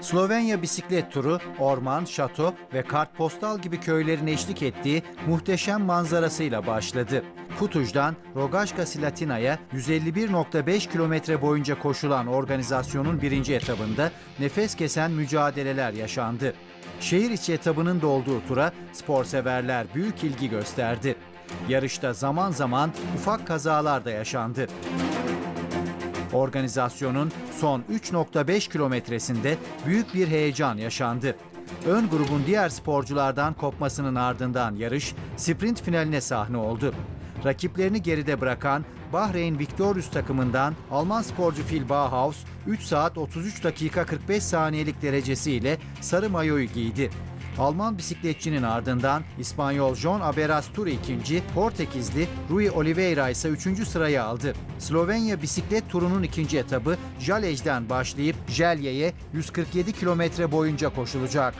Slovenya bisiklet turu, orman, şato ve kartpostal gibi köylerin eşlik ettiği muhteşem manzarasıyla başladı. Futuj'dan Rogaška Slatina'ya 151.5 kilometre boyunca koşulan organizasyonun birinci etabında nefes kesen mücadeleler yaşandı. Şehir içi etabının da olduğu tura sporseverler büyük ilgi gösterdi. Yarışta zaman zaman ufak kazalar da yaşandı. Organizasyonun son 3.5 kilometresinde büyük bir heyecan yaşandı. Ön grubun diğer sporculardan kopmasının ardından yarış sprint finaline sahne oldu. Rakiplerini geride bırakan Bahreyn Victorious takımından Alman sporcu Phil Bauhaus 3 saat 33 dakika 45 saniyelik derecesiyle sarı mayoyu giydi. Alman bisikletçinin ardından İspanyol John Aberastur ikinci, Portekizli Rui Oliveira ise üçüncü sırayı aldı. Slovenya bisiklet turunun ikinci etabı Jalej'den başlayıp Jelye'ye 147 kilometre boyunca koşulacak.